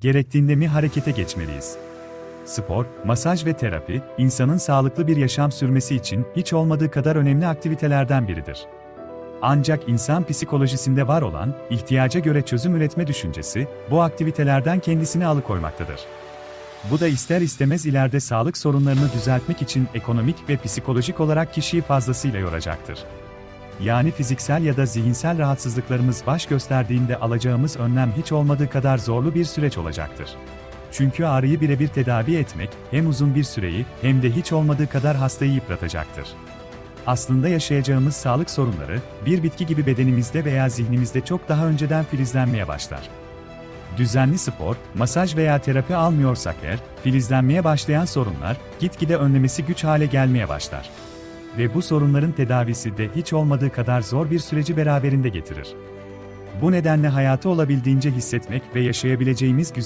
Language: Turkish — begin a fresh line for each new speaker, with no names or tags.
Gerektiğinde mi harekete geçmeliyiz? Spor, masaj ve terapi, insanın sağlıklı bir yaşam sürmesi için hiç olmadığı kadar önemli aktivitelerden biridir. Ancak insan psikolojisinde var olan, ihtiyaca göre çözüm üretme düşüncesi, bu aktivitelerden kendisini alıkoymaktadır. Bu da ister istemez ileride sağlık sorunlarını düzeltmek için ekonomik ve psikolojik olarak kişiyi fazlasıyla yoracaktır. Yani fiziksel ya da zihinsel rahatsızlıklarımız baş gösterdiğinde alacağımız önlem hiç olmadığı kadar zorlu bir süreç olacaktır. Çünkü ağrıyı birebir tedavi etmek hem uzun bir süreyi hem de hiç olmadığı kadar hastayı yıpratacaktır. Aslında yaşayacağımız sağlık sorunları bir bitki gibi bedenimizde veya zihnimizde çok daha önceden filizlenmeye başlar. Düzenli spor, masaj veya terapi almıyorsak eğer, filizlenmeye başlayan sorunlar gitgide önlemesi güç hale gelmeye başlar. Ve bu sorunların tedavisi de hiç olmadığı kadar zor bir süreci beraberinde getirir. Bu nedenle hayatı olabildiğince hissetmek ve yaşayabileceğimiz güzel